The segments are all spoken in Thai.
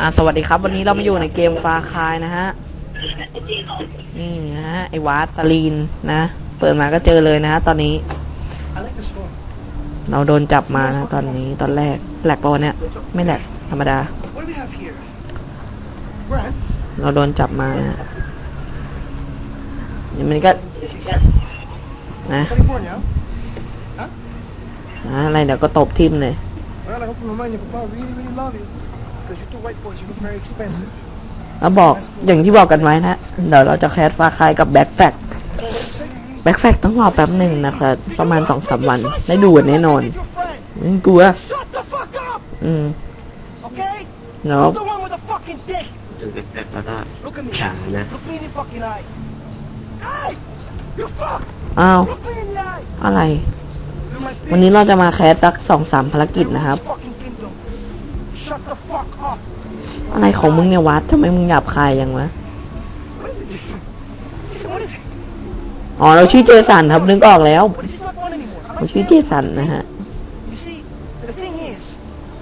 อ่าสวัสดีครับ วันนี้เรามาอยู่ในเกมฟาคายนะฮะ นี่นะฮะ ไอวาสลีนนะ เปิดมาก็เจอเลยนะฮะ ตอนนี้ I like this phone. เราโดนจับมานะตอนนี้ตอนแรกแหลกปะวะเนี่ย ไม่แหลกธรรมดา What do we have here? Grant. เราโดนจับมานะนี่มันก็นะ California. อ่าอะไรเดี๋ยวก็ตบทิมเลย Well, I hope Mama and your papa really, really love you. Because you two white boys, you look very expensive. แล้วบอกอย่างที่บอกกันไว้นะ เดี๋ยวเราจะแคสฟาคายกับแบ็คแฟกแบ็คแฟกต้องรอแป๊บหนึ่งนะครับ ประมาณสองสามวัน ได้ดูกันแน่นอน Your friend. ไม่กลัว Shut the fuck up, อืม okay? เนาะ The one with the fucking dick. ดูแป๊บๆแล้วก็ Look at me. ฉานะ Look me in the fucking eye. Hey! You fuck! อ้าว Look me in the eye. อะไร You're my วันนี้เราจะมาแคสสักสองสามภารกิจนะครับ อะไรของมึงเนี่ยวัดทำไมมึงหยาบคายยังวะ What is it, Jason? Jason, what is it? อ๋อเราชื่อเจสันครับนึกออกแล้ว What is this not fun anymore? เราชื่อเจสันนะฮะ You see, the thing is,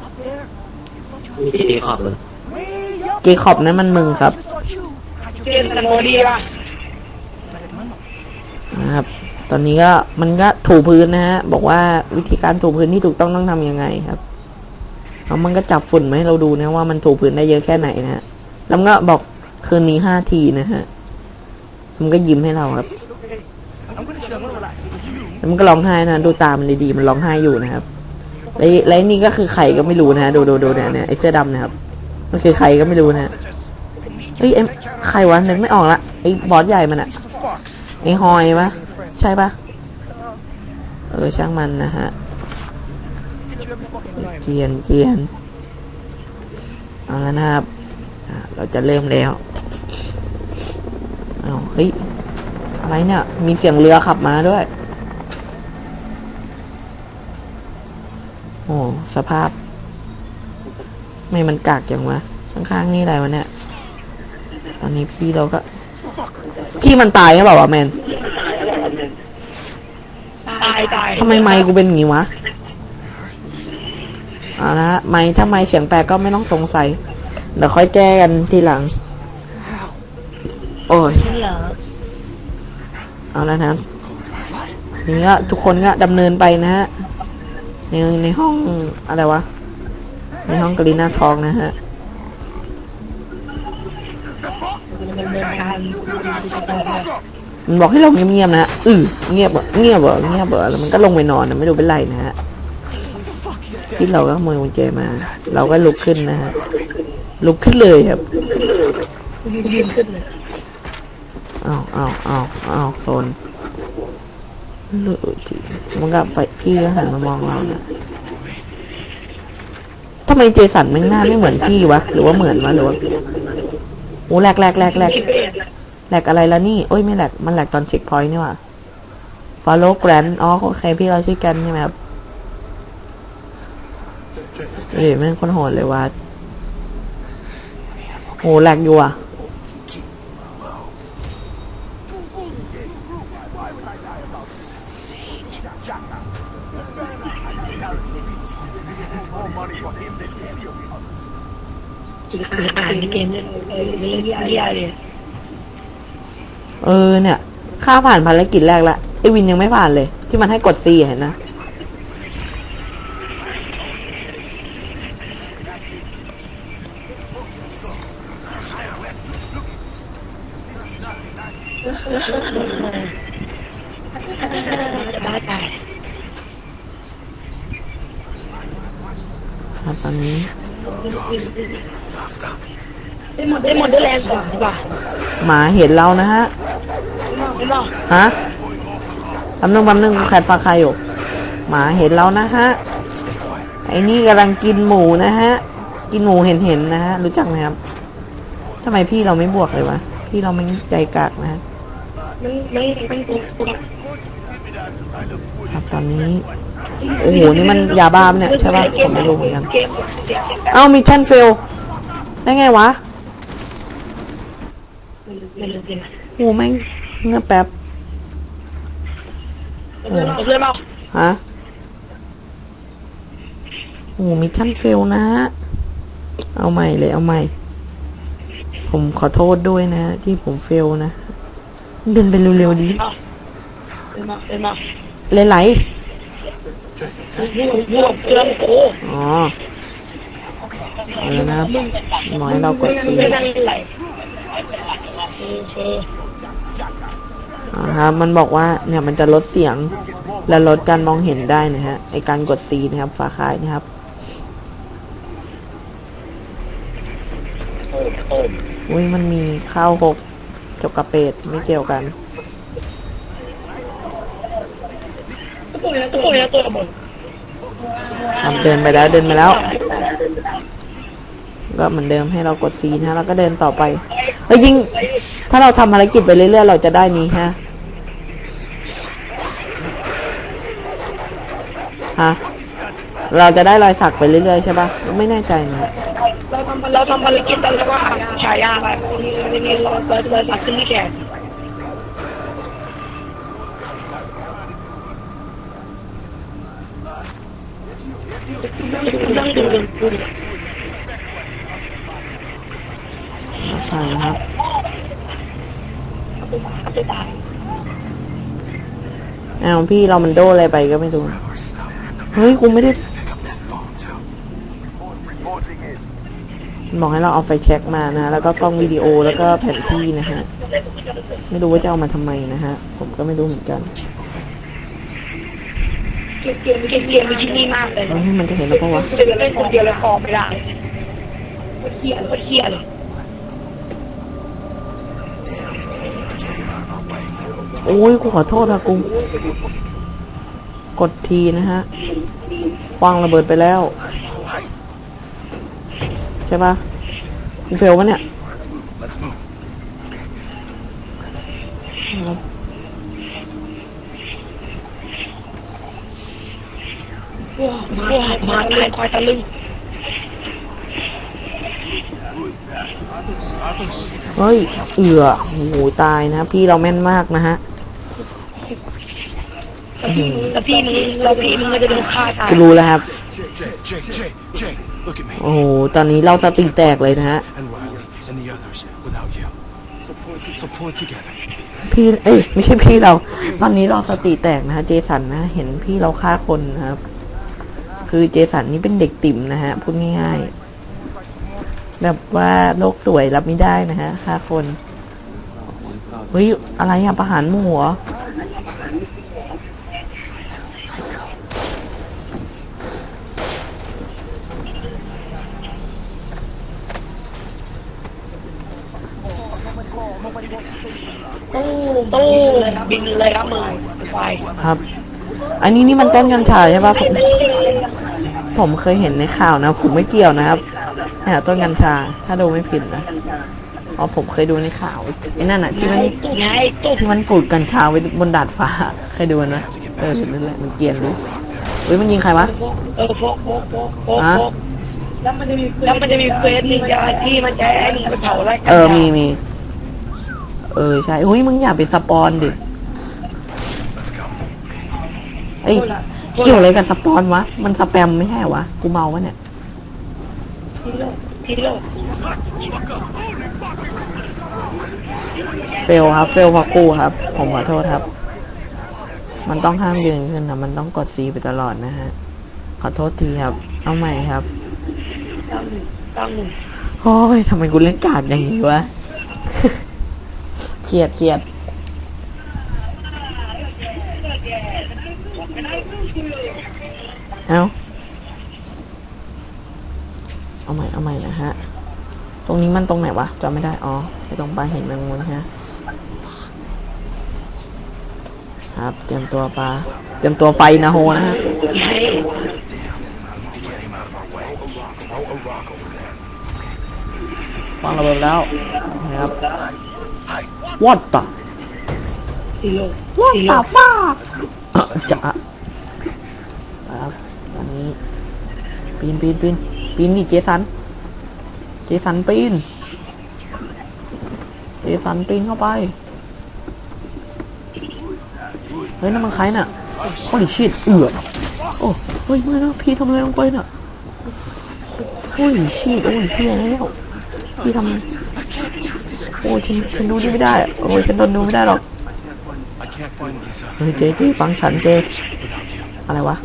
up there, you thought you มีที่ดีขอบเลย way up. เจคอบนั้นมันมึงครับ You thought you had your เจนโมดีป่ะ But hermano, นะครับ ตอนนี้ก็มันก็ถูพื้นนะฮะ บอกว่าวิธีการถูพื้นที่ถูกต้องต้องทำยังไงครับ แล้วมันก็จับฝุ่นมาให้เราดูนะว่ามันถูพื้นได้เยอะแค่ไหนนะฮะแล้วก็บอกคืนนี้ห้าทีนะฮะมันก็ยิ้มให้เราครับแล้วมันก็ร้องไห้นะดูตามันดีมันร้องไห้อยู่นะครับและและไอ้นี่ก็คือใครก็ไม่รู้นะฮะดูดูดูเนี่ยเนี่ยไอเสื้อดำนะครับ มันคือใครก็ไม่รู้นะเฮ้ยเอ็มใครวะนึกไม่ออกละไอบอสใหญ่มันอะไอ้ฮอยปะใช่ปะเออช่างมันนะฮะ จียนเจียนเอาแล้วนะครับอะเราจะเริ่มแล้วเอาเฮ้ย อะไรเนี่ย มีเสียงเรือขับมาด้วย โอ้ สภาพ ไม่มันกากอย่างวะ ข้างๆนี่อะไรวะเนี่ย ตอนนี้พี่เราก็ พี่มันตายหรือเปล่าวะแมน ตายตายทำไมไมค์กูเป็นอย่างงี้วะ เอาละไมค์ถ้าไมค์เสียงแปลกก็ไม่ต้องสงสัย เดี๋ยวค่อยแก้กันทีหลัง โอ้ย เหรอเอาล้วนะนี่ก็ทุกคนก็ดำเนินไปนะฮะ ในในห้องอะไรวะ ในห้องกรีนาทองนะฮะ ดำเนินการมันบอกให้เราเงียบๆนะฮะอือเงียบเหรอเงียบเหรอเงียบเหรอแล้วมันก็ลงไปนอนนะไม่รู้เป็นไรนะฮะ ที่เราก็ขโมยกุญแจมา เราก็ลุกขึ้นนะฮะลุกขึ้นเลยครับยืนขึ้นเลยอ้าวอ้าวอ้าวอ้าวโซนเลือทีมันก็ไปพี่ก็หันมามองเรานะทำไมเจสันม่งหน้าไม่เหมือนพี่วะ หรือว่าเหมือนวะหรือว่าโอ้แหลกแหลกแหลกแหลกแหลกอะไรแล้วนี่โอ้ยไม่แหลกมันแหลกตอนเช็คพอยต์นี่ว่ะฟอลโล่แกรนอ๋อโอเคพี่เราชื่อแกรนใช่ไหมครับ เฮ้ยแม่งคนโหดเลยว่ะโอ้แหลกอยู่อะอ่านในเกมเนี่ยเออเรื่องที่ยากเลยเออเนี่ย ข้าผ่านภารกิจแรกละไอวินยังไม่ผ่านเลย ที่มันให้กดซีเห็นนะจะบ้าตาย ครับต อนนี้ได้หมดได้หมดได้แรงก่อนดีกว่าหมาเห็นเรานะฮะไม่บอกฮะแป๊บนึงแป๊บนึงแคดฟ้าใครอยู่หมาเห็นเรานะฮะไอ้นี่กำลังกินหมูนะฮะ กินหมูเห็นเห็นๆนะฮะ รู้จักไหมครับทำไมพี่เราไม่บวกเลยวะ พี่เราไม่ใจกากนะฮะมันไม่ไม่ตัวตัวครับตอนนี้ โอ้โห นี่มันยาบ้าปะเนี่ยใช่ป่ะผมไม่รู้เหมือนกันเกมเกมเอ้ามิชชั่นเฟลได้ไงวะไม่รู้เกมโอ้แม่งเงือบแป๊บเพื่อนเราเพื่อนเราฮะโอ้มิชชั่นเฟลนะฮะเอาใหม่เลยเอาใหม่ ผมขอโทษด้วยนะ ที่ผมเฟลนะเดินไปเร็วๆดีเดินมาเดินมาไหล บวกเพื่อนโอ้ๆอ๋อเอาแล้วนะครับหมอให้เรากดซีไม่ได้ไหลโอเคอ่าครับมันบอกว่าเนี่ยมันจะลดเสียงและลดการมองเห็นได้นะฮะไอการกดซีนะครับฝาคายนะครับโอ้โอ้อุ้ยมันมีข้าวหกจกกระเป็ดไม่เกี่ยวกัน ตัวนี้ตัวนี้ตัวบน ครับเดินไปแล้วเดินไปแล้ว ก็เหมือนเดิมให้เรากดซีนะแล้วก็เดินต่อไปเฮ้ยยิงถ้าเราทำภารกิจไปเรื่อยๆ เราจะได้นี้ฮะฮะเราจะได้รอยสักไปเรื่อยๆใช่ปะไม่แน่ใจนะเราทำเราทำภารกิจแต่แล้วก็ฉายาไปนี่นี่นี่เราเราเราตัดขึ้นที่แขน ต้องดูดูดูผ่านนะครับเอาไปตายอ้าวพี่เรามันโดอะไรไปก็ไม่รู้ เฮ้ยกูไม่ได้บอกให้เราเอาไฟแช็กมานะ แล้วก็กล้องวิดีโอแล้วก็แผนที่นะฮะ ไม่รู้ว่าจะเอามาทำไมนะฮะ ผมก็ไม่รู้เหมือนกัน เกมเกมเกมมีที่นี่มากเลยเฮ้ยมันจะเห็นแล้วปะวะเล่นเล่นคนเดียวเลยพอไม่ได้คตรเฮียโคตรเฮียเลยโอ้ยกูขอโทษนะกูกดทีนะฮะวางระเบิดไปแล้ว ใช่ปะเฟลวะเนี่ย ว้าวว้าวมาตายควายตะลึงเฮ้ย เอือโอ้โหตายนะ พี่เราแม่นมากนะฮะแล้วพี่มึงแล้วพี่มึงแล้วพี่มึงก็จะโดนฆ่าตายกูรู้แล้วครับ Jay, Jay, Jay, Jay, look at me. โอ้โห ตอนนี้เราสติแตกเลยนะฮะ And Riley and the others without you. So pull it, so pull it together. พี่ เอ้ย ไม่ใช่พี่เรา ตอนนี้เราสติแตกนะฮะ เจสันนะ เห็นพี่เราฆ่าคนนะครับ คือเจสันนี่เป็นเด็กติ่มนะฮะ พูดง่ายๆ แบบว่าโลกสวยรับไม่ได้นะฮะฆ่าคน เฮ้ย อะไรอะประหารหมู่เหรอตู้ตู้บินเลยครับมึงไปครับ อันนี้นี่มันต้นกัญชาใช่ปะผม ผมเคยเห็นในข่าวนะ ผมไม่เกี่ยวนะครับเนี่ยต้นกัญชา ถ้าดูไม่ผิดนะเพราะผมเคยดูในข่าวไอ้นั่นอะที่มันตู้ไงตู้ที่มันปลูกกัญชาไว้บนดาดฟ้า เคยดูมันไหมเออนั่นแหละมันเกรียนดิเฮ้ยมันยิงใครวะเออโฟกโฟกโฟกโฟกโฟกแล้วมันจะมีแล้วมันจะมีเฟสนี่จะที่มันจะให้มึงไปเผาไร่กันเออมีมีเออใช่เฮ้ยมึงอย่าไปสปอนดิ Let's go. เอ้ย เกี่ยวอะไรกับสปอนวะ มันสแปมไม่ใช่หวะ กูเมาวะเนี่ยที่โลกที่โลกเฟลครับ เฟลพราะกูครับ ผมขอโทษครับ มันต้องห้ามยืนขึ้นนะมันต้องกดซีไปตลอดนะฮะ ขอโทษทีครับ เอาใหม่ครับเก้าหนึ่งเก้าหนึ่งโอ้ยทำไมกูเล่นกาดอย่างนี้วะ เครียดเครียด เอาเอาใหม่ เอาใหม่นะฮะ ตรงนี้มันตรงไหนวะจำไม่ได้ อ๋อไปตรงปลาเห็นแมงมุมนฮะ ครับ เตรียมตัวปลา เตรียมตัวไฟนะโฮนะฮะ วางระเบิดแล้วนะครับ What the What the fuck จะครับตอนนี้ ปีนปีนปีนปีนนี่เจสัน เจสันปีน เจสันปีนเข้าไป เฮ้ยนั่นมันใครน่ะโอ้ยชิดเอือดโอ้เฮ้ยไม่นะพี่ทำอะไรลงไปน่ะโอ้ยชีดโอ้ยเฮียแล้วพี่ทำโอ้ยฉันฉันดูนี่ไม่ได้โอ้ยฉันทนดูไม่ได้หรอก เฮ้ยเจเจฟังฉันเจ๊อะไรวะ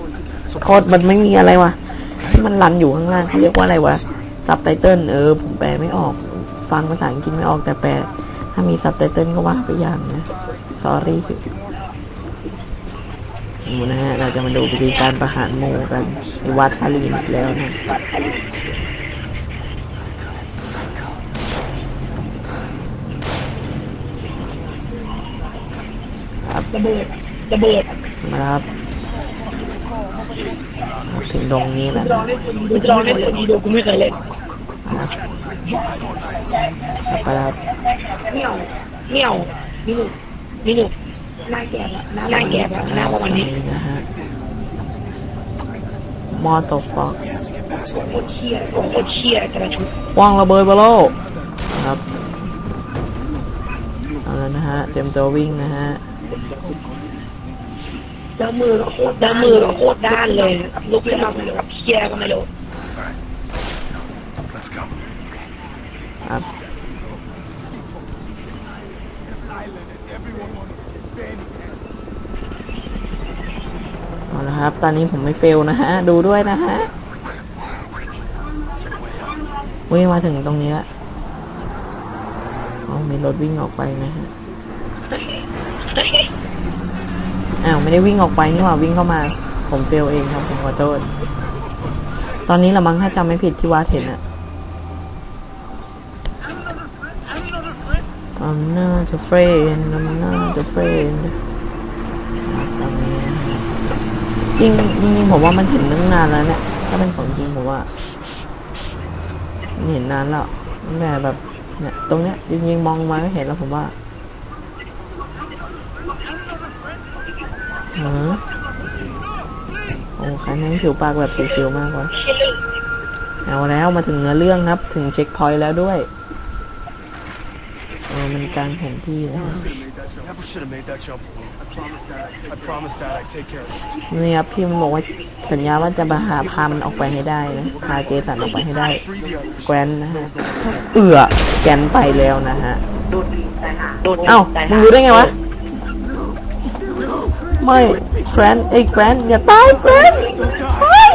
โทษมันไม่มีอะไรวะที่มันรันอยู่ข้างล่างเขาเรียกว่าอะไรวะซับไตเติลเออผมแปลไม่ออก ฟังภาษาอังกฤษไม่ออกแต่แปล ถ้ามีซับไตเติลก็ว่าไปอย่างนะ sorry ดูนะฮะเราจะมาดูวิธีการประหารโมกันในวัดฟารีนอีกแล้วนะคระเบิด ระเบิดมาครับถึงตรงนี้แล้วลนะองเล่นดูลองเล่นตัวนี้ดูกูไม่เคยเล่นครับไปแล้วครับเมี่ยวเมี่ยวมีหนุมีหนุหน้าแก่ละหน้าแก่ละหน้าประมาณนี้นี่นะฮะมอเตอร์ฟอกโคตรเชี่ยโคตรเชี่ยแต่ละชุดวางระเบิดไปแล้วครับเอาแล้วนะฮะเตรียมตัววิ่งนะฮะ แล้วมือก็โคตรด้านมือก็โคตรด้านเลยลุกขึ้นมาเป็นกับเชี่ยก็ไม่รู้ Let's go ครับ เอาละครับ ตอนนี้ผมไม่เฟลนะฮะ ดูด้วยนะฮะวิ่งมาถึงตรงนี้ละเอามีรถวิ่งออกไปนะฮะ อ้าวไม่ได้วิ่งออกไปนี่หว่าวิ่งเข้ามา ผมเฟลเองครับผมขอโทษตอนนี้ละมั้งถ้าจำไม่ผิดที่วาดเห็นอะ I'm not afraid I'm not afraid ครับตอนนี้นะฮะจริงจริงผมว่ามันเห็นตั้งนานแล้วเนี่ยถ้าเป็นของจริงผมว่าเห็นนานแล้วแต่แบบเนี่ยตรงเนี้ยจริงๆมองมาก็เห็นแล้วผมว่า ฮะโอ้ใครแม่งผิวปากแบบเขียวๆมากวะเอาแล้วมาถึงเนื้อเรื่องครับ ถึงเช็คพอยต์แล้วด้วยเออมันกลางแผนที่นะฮะ Never should have made that jump I promised that I promised that I'd take care of it นี่ครับพี่มันบอกว่าสัญญาว่าจะมาหาพามันออกไปให้ได้นะพาเจสันออกไปให้ได้ Free the others แกรนนะฮะเอือแกรนไปแล้วนะฮะโดนตายหาโดนเอ้ามึงรู้ได้ไงวะ ไม่แกรนไอ้ยแกรนอย่าตายแกรนไม่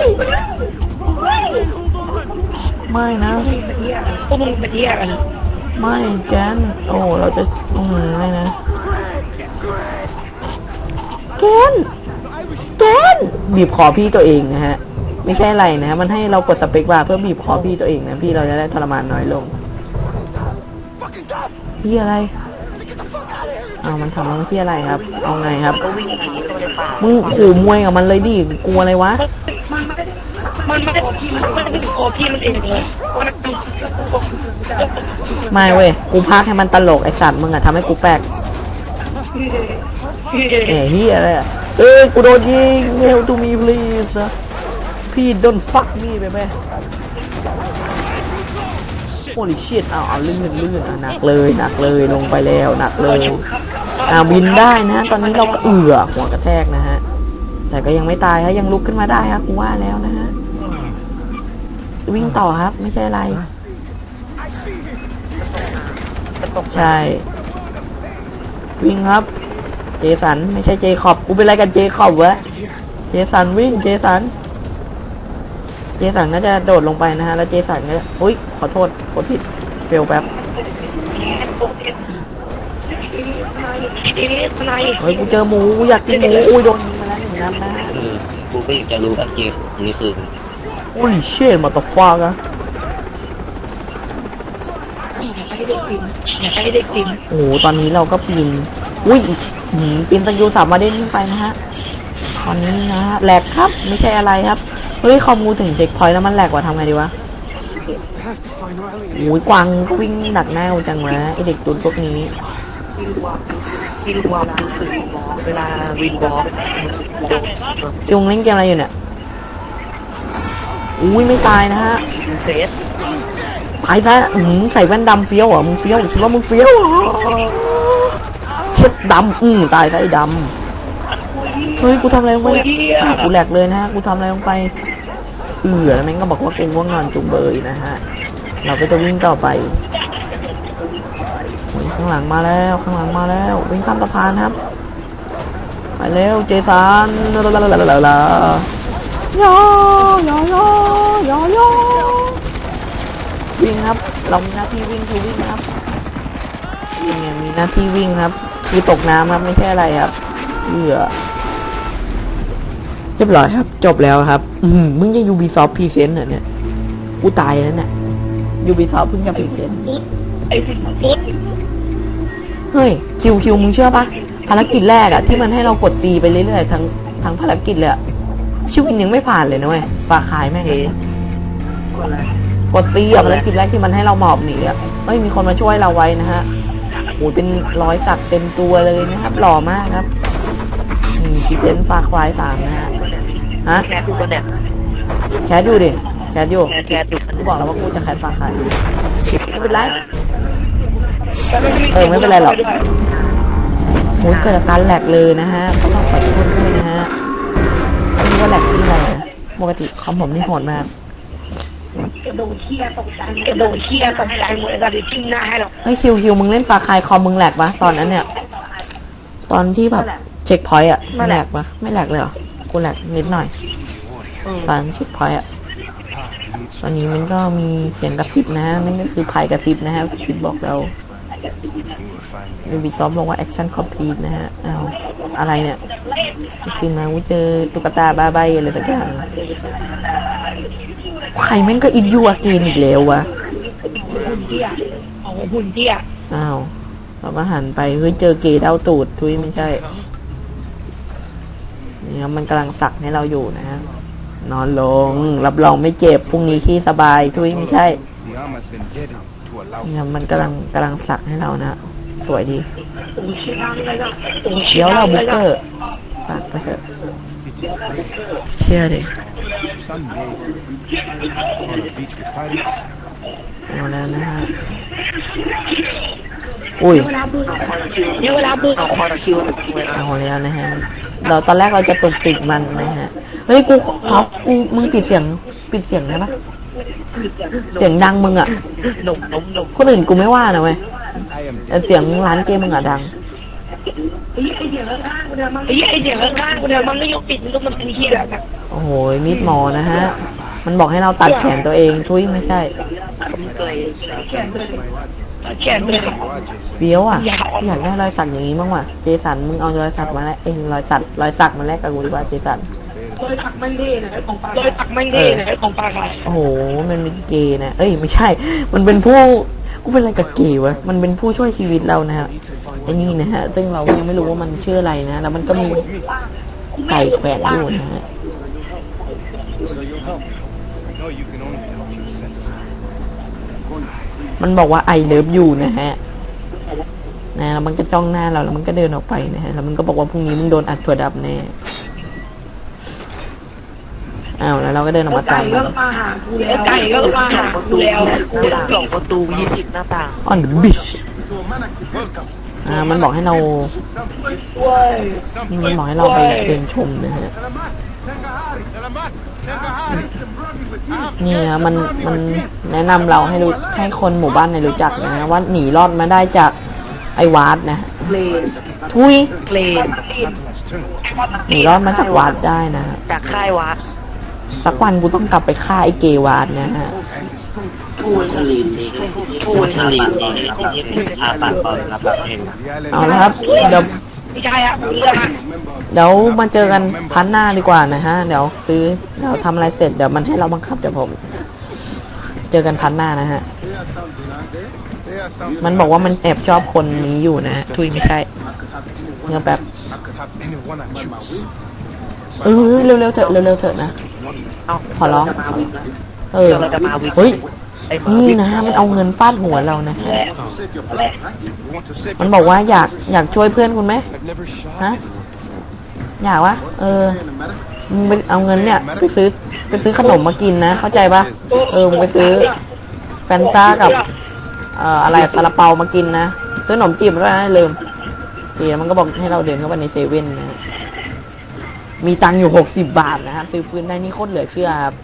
ไม่นะพวกมึงเป็นเที่ยกันไม่แกรนโอ้เราจะอืมไม่นะแกรนแกรนบีบคอพี่ตัวเองนะฮะ ไม่ใช่อะไรนะ มันให้เรากดสเปคบาร์เพื่อบีบคอพี่ตัวเองนะพี่เราจะได้ทรมานน้อยลงพี่อะไร เอามันทำแล้วพี่อะไรครับ เอาไงครับ ก็วิ่งหนีเข้าไปในป่ามึงขู่มวยกับมันเลยดิ กลัวอะไรวะ มันไม่ได้มันไม่ได้โอพี่มันเองเลยมันไม่เว้ย กูพากให้มันตลกไอสัตว์มึงอะทำให้กูแปลกเอ้ยเฮียอะไรอะเอ้ย กูโดนยิง Help to me please นะพี่ don't fuck me ไปไหม Holy shit เอาเอาลื่นลื่นหนักเลยหนักเลยลงไปแล้วหนักเลยอ่าบินได้นะ ตอนนี้เราก็เอือหัวกระแทกนะฮะ แต่ก็ยังไม่ตายครับยังลุกขึ้นมาได้ครับกูว่าแล้วนะฮะวิ่งต่อครับ ไม่ใช่อะไร ใช่ วิ่งครับ เจสัน ไม่ใช่เจคอบกูเป็นอะไรกันเจคอบวะเจสันวิ่งเจสัน เจสันก็จะโดดลงไปนะฮะ แล้วเจสันก็อุ้ย ขอโทษกดผิด เฟลแป๊บเอ๊ะทนายเฮ้ย กูเจอหมูกูอยากกินหมู อุ้ย โดนยิงมาแล้วหนึ่งนัดนะเออกูก็อยากจะรู้ว่าเกมนี้คือโอ้ยเชี่ยมาตฟากอะให้เด็กติมอยากให้เด็กติมโอ้โหตอนนี้เราก็ปีน อุ้ยหืมปีนสกิลสามมาเด้นขึ้นไปนะฮะ ตอนนี้นะฮะแหลกครับ ไม่ใช่อะไรครับ เฮ้ยคอมูถึงเช็คพอยต์แล้วมันแหลกกว่าทำไงดีวะโอ้ยกวางก็วิ่งดักหน้ากูจังวะไอเด็กตุนพวกนี้วินวอล์กวินวอล์กรู้สึกเวลาวินวอล์กยงเล่นเกมอะไรอยู่เนี่ยอุ้ยไม่ตายนะฮะเฟสตายซะอื้อหือใส่แว่นดำเฟี้ยวเหรอมึงเฟี้ยวคิดว่ามึงเฟี้ยวเหรอเช็ดดำอืมตายซะไอ้ดำ เฮ้ยกูทำอะไรลงไปเนี่ยอะกูแหลกเลยนะฮะกูทำอะไรลงไปเอือแล้วแม่งก็บอกว่ากูง่วงนอนจุงเบยนะฮะเราก็จะวิ่งต่อไปข้างหลังมาแล้วข้างหลังมาแล้ววิ่งข้ามสะพานครับไปเร็วเจสันลาลาลาลาลาลายอย่อยอยอยอวิ่งครับ เรามีหน้าที่วิ่งคือวิ่งครับวิ่งเนี่ยมีหน้าที่วิ่งครับ คือตกน้ำครับไม่ใช่อะไรครับเหยื่อ เรียบร้อยครับ จบแล้วครับ อืมมึงยัง Ubisoft Present เหรอเนี่ย กูตายแล้วเนี่ย Ubisoft เพิ่งจะ Present ไอ้ที่สุดเฮ้ยคิวคิวมึงเชื่อปะภารกิจแรกอะที่มันให้เรากด C ไปเรื่อยๆทั้งทั้งภารกิจเลยอะชีวิตยังไม่ผ่านเลยนะเว้ยฝากขายแม่งเลยกด C อะภารกิจแรกที่มันให้เราหมอบหนีอะเฮ้ยมีคนมาช่วยเราไว้นะฮะโอ้ยเป็นรอยสักเต็มตัวเลยนะครับ หล่อมากครับนี่พิเศษฝากควายสามนะฮะ ฮะแคทดูคนเนี่ยแชทดูดิแชทอยู่แคทดูคนกูบอกแล้วว่ากูจะแคทฝากขายไม่เป็นไรแต่ไม่มีเออไม่เป็นไรหรอกโอ้ยเกิดอาการแหลกเลยนะฮะก็ต้องขอโทษด้วยนะฮะไม่รู้ว่าแหลกที่อะไรนะปกติคอมผมนี่โหดมากกระโดดเขี้ยตกใจกระโดดเขี้ยตกใจหมดเลยตอนที่จิ้มหน้าให้หรอกเฮ้ยคิวคิวมึงเล่นฟาคายคอมมึงแหลกปะตอนนั้นเนี่ย ตอนที่แบบเช็คพอยต์อะไม่แหลกปะไม่แหลกเลยเหรอ กูแหลกนิดหน่อยตอนเช็คพอยต์อะตอนนี้มันก็มีเสียงกระซิบนะฮะนั่นก็คือภัยกระซิบนะฮะกระซิบบอกเราดูบีซอฟบอกว่าแอคชั่นคอมพลีทนะฮะอ้าวอะไรเนี่ยตื่นมากูเจอตุ๊กตาบ้าใบอะไรสักอย่างใครแม่งก็อินยูอาเกนอีกแล้ววะหุ่นเตี้ยเอาหุ่นเตี้ยอ้าวเราก็หันไปเฮ้ยเจอเกย์เด้าตูดทุยไม่ใช่ นี่ครับมันกำลังสักให้เราอยู่นะฮะนอนลง รับรองไม่เจ็บพรุ่งนี้ขี้สบายทุยไม่ใช่ The arm has been deadened to allow นี่ครับมันกำลังกำลังสักให้เรานะสวยดีโอ้ยเชี่ยดังเลยนะโอ้ยเดี๋ยวเราบุกเกอร์สักไปเถอะเชื่อดิ some days on a beach with pirates. เอาแล้วนะฮะอุ้ยเวลาบึ้งเนี่ยเวลาบึ้งเอาคอร์คิวหนึ่งเลยนะเอาแล้วนะฮะมัน เราตอนแรกเราจะตุกติกมันนะฮะ เฮ้ยกูท็อปกูมึงปิดเสียงปิดเสียงได้ปะเสียงดังมึงอะนมนมนมคนอื่นกูไม่ว่านะเว้ย I am แต่เสียงร้านเกมมึงอะดังไอ้ไอ้เดี๋ยวข้างๆกูเดี๋ยวมันไอ้ไอ้เดี๋ยวข้างๆกูเดี๋ยวมันไม่ยกปิดมันก็มันเป็นเหี้ยแบบโอ้โหมีดหมอนะฮะ มันบอกให้เราตัดแขนตัวเองทุยไม่ใช่เกยแขนเลยแขน เลยเฟี้ยวอะอยากได้รอยสักอย่างนี้บ้างว่ะเจสันมึงเอารอยสักมาแลกเอ้ยรอยสักรอยสักมาแลกกับกูดีกว่าเจสันรอยตักมันดีนะของปลารอยตักมันดีนะของปลาค่ะโอ้โหมันเป็นเกย์นะเอ้ยไม่ใช่ มันเป็นผู้กูเป็นอะไรกับเกย์วะมันเป็นผู้ช่วยชีวิตเรานะฮะไอ้นี่นะฮะซึ่งเราก็ยังไม่รู้ว่ามันชื่ออะไรนะแล้วมันก็มีไก่แขวนอยู่นะฮะ so you'll help. I know you can only help yourself. มันบอกว่าไอเลิฟอยู่นะฮะ นะแล้วมันก็จ้องหน้าเราแล้วมันก็เดินออกไปนะฮะแล้วมันก็บอกว่าพรุ่งนี้มึงโดนอัดถั่วดับแน่อ้าวแล้วเราก็เดินออกมาไก่ตามก็มันมาหากูแล้วไก่ก็มาหากูแล้วกูสองประตูยี่สิบหน้าต่างออนเดอะบิชอ่ามันบอกให้เราเว้ยนี่มันบอกให้เราไปเดินชมนะฮะนี่นะมันมันแนะนำเราให้รู้ให้คนหมู่บ้านในยรู้จักนะว่าหนีรอดมาได้จาก ไอ้วาดนะเลนทุยเลนหนีรอดมาจากวาดได้นะฮะจากค่ายวัดสักวันกูต้องกลับไปฆ่าไอ้เกวาดนะฮะชลีนดีชลีนดีครับอาปากก่อนครับเห็นเอาละครับเดี๋ยวไม่ใช่อะเรื่องอะเดี๋ยวมาเจอกันพันหน้าดีกว่านะฮะ เดี๋ยวซื้อเดี๋ยวทำอะไรเสร็จเดี๋ยวมันให้เราบังคับเดี๋ยวผม เจอกันพันหน้านะฮะ มันบอกว่ามันแอบชอบคนนี้อยู่นะ ทุยไม่ใช่เงื่อแบบเออเร็วๆเถอะเร็วๆเถอะนะเอ้าขอร้องเออเราจะมาวิเฮ้ยนี่นะมันเอาเงินฟาดหัวเรานะมันบอกว่าอยากอยากช่วยเพื่อนคุณไหมฮะอยากวะเออมึงไปเอาเงินเนี่ยไปซื้อไปซื้อขนมมากินนะ เข้าใจปะเออมึงไปซื้อแฟนต้ากับ เอ่ออะไรซาลาเปามากินนะซื้อขนมจีบมาด้วยนะลืมโอเคมันก็บอกให้เราเดินเข้าไปในเซเว่นนะฮะมีตังค์อยู่หกสิบบาทนะฮะซื้อปืนได้นี่โคตรเหลือเชื่อครับ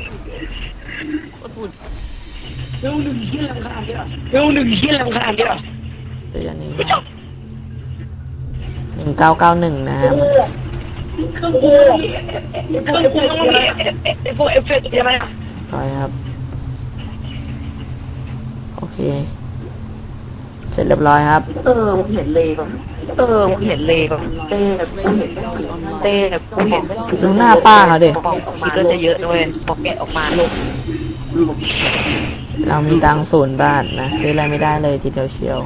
เร็วหนึ่งเฮี้ยลำคาญเนี่ยเร็วหนึ่งเฮี้ยลำคาญเนี่ยตัวอย่างนี้หนึ่งเก้าเก้าหนึ่งนะครับเครื่องกูเครื่องกูต้องมีไอ้พวกเอฟเฟกต์ใช่ไหมร้อยครับโอเค เสร็จเรียบร้อยครับ เออมึงเห็นเลยป่ะเออมึงเห็นเลยป่ะเต้กูเห็นเต้กูเห็นดูหน้าป้าเขาดิปอกออกมาแล้วจะเยอะด้วยปอกแกะออกมาลูกเรามีตังค์ศูนย์บาทนะซื้ออะไรไม่ได้เลยทีเดียวเชียว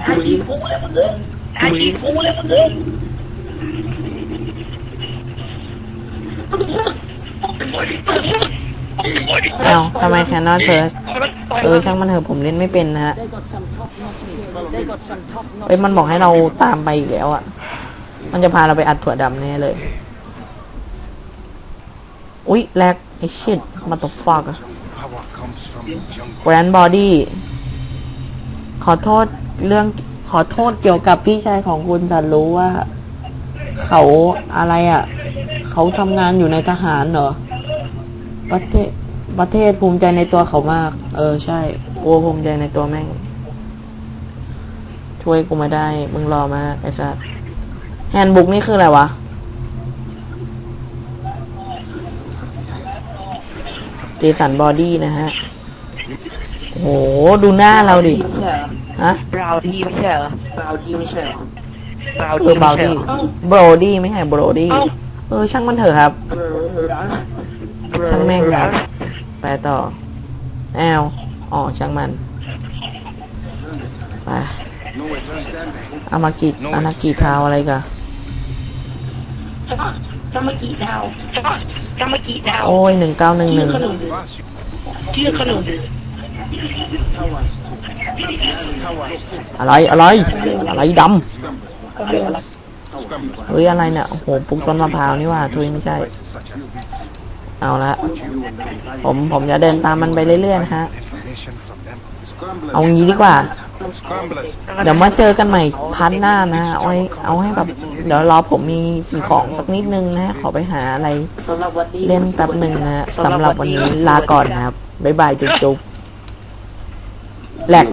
ไอ้จีกูเลยมึงเลยเอ้าทำไมแคนนอตเพิร์สเออช่างมันเถอะผมเล่นไม่เป็นนะฮะ เอ้ยมันบอกให้เราตามไปอีกแล้วอะ มันจะพาเราไปอัดถั่วดำแน่เลย อุ๊ยแลกไอ้ชิดมาตบฟอกอะแกรนบอดี้ขอโทษเรื่องขอโทษเกี่ยวกับพี่ชายของคุณแต่รู้ว่า เขาอะไรอะ เขาทำงานอยู่ในทหารเหรอ ประเทศประเทศภูมิใจในตัวเขามาก เออใช่กูภูมิใจในตัวแม่ง ช่วยกูมาได้ มึงรอมากไอ้สัสแฮนด์บุ๊กนี่คืออะไรวะ เจสันบอดี้นะฮะ โอ้โห ดูหน้าเราดิไม่ใช่เหรอฮะบราวดี้ไม่ใช่เหรอบราวดี้ไม่ใช่เหรอบราวเอดี้อไม่บาใช่ดี้เหรอโบรดี้ไม่ใช่โบรดี้ เออ ช่างมันเถอะครับ ช่างแม่งครับ ไปต่อแอลอ๋อช่างมัน ไป Nowhere to stand. อามากิอานากิเท้าอะไรกันกำมะกี่ดาวกำมะกี่ดาวโอ้ยหนึ่งเก้าหนึ่งหนึ่ง Boss, you ชื่อขนมอะไรอะไรอะไรดำเฮ้ยอะไรเนี่ยโอ้โหปลูกต้นมะพร้าวนี่ว่าทุยไม่ใช่ such as this. เอาละผมผมจะเดินตามมันไปเรื่อยๆนะฮะ Information from them. Scramblers. เอางี้ดีกว่า Scramblers. เดี๋ยวมาเจอกันใหม่พันหน้านะเอาให้เอาให้แบบเดี๋ยวรอผมมีสิ่งของสักนิดนึงนะ ขอไปหาอะไรเล่นแป๊บหนึ่งนะสำหรับวันนี้ลาก่อนนะครับ บ๊ายบายจุ๊บๆแหลก